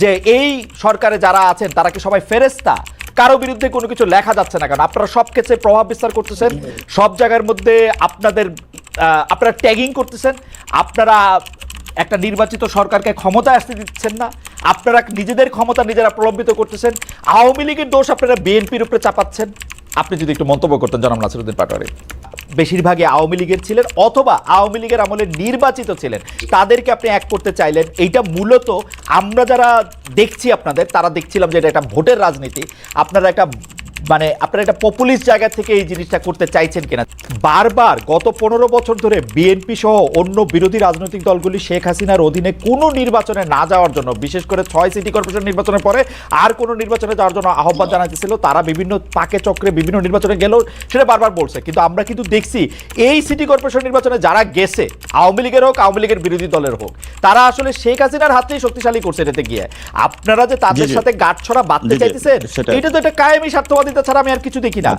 যে এই সরকারে যারা আছেন, তারা কি সবাই ফেরেস্তা কারও বিরুদ্ধে কোনো কিছু লেখা যাচ্ছে না কারণ আপনারা সব ক্ষেত্রে প্রভাব বিস্তার করতেছেন। সব জায়গার মধ্যে আপনাদের আপনারা ট্যাগিং করতেছেন। আপনারা একটা নির্বাচিত সরকারকে ক্ষমতায় আসতে দিচ্ছেন না। আপনারা নিজেদের ক্ষমতা নিজেরা প্রলম্বিত করতেছেন। আওয়ামী লীগের দোষ আপনারা বিএনপির উপরে চাপাচ্ছেন। আপনি যদি একটু মন্তব্য করতেন জনাব নাসিরুদ্দিন পাটোয়ারি। বেশিরভাগই আওয়ামী লীগের ছিলেন অথবা আওয়ামী লীগের আমলে নির্বাচিত ছিলেন। তাদেরকে আপনি এক করতে চাইলেন। এইটা মূলত আমরা যারা দেখছি আপনাদের, তারা দেখছিলাম যে এটা একটা ভোটের রাজনীতি। আপনারা একটা মানে আপনারা একটা পপুলিস্ট জায়গা থেকে এই জিনিসটা করতে চাইছেন কিনা? বারবার গত পনেরো বছর ধরে বিএনপি সহ অন্য বিরোধী রাজনৈতিক দলগুলি শেখ হাসিনার অধীনে কোনো নির্বাচনে না যাওয়ার জন্য বিশেষ করে ছয় সিটি কর্পোরেশন নির্বাচনের পরে আর কোনো নির্বাচনে যাওয়ার জন্য আহ্বান জানাতেছিল তারা বিভিন্ন পাকে চক্রে বিভিন্ন নির্বাচনে গেলেও সেটা বারবার বলছে। কিন্তু আমরা কিন্তু দেখছি এই সিটি কর্পোরেশন নির্বাচনে যারা গেছে আওয়ামী লীগের হোক আওয়ামী লীগের বিরোধী দলের হোক তারা আসলে শেখ হাসিনার হাতেই শক্তিশালী করছে এটাতে গিয়ে। আপনারা যে তাদের। সাথে গাঁটছড়া বাঁধতে চাইতেছেন এটা তো একটা কায়েমি স্বার্থবাদিতা ছাড়া আমি আর কিছু দেখি না।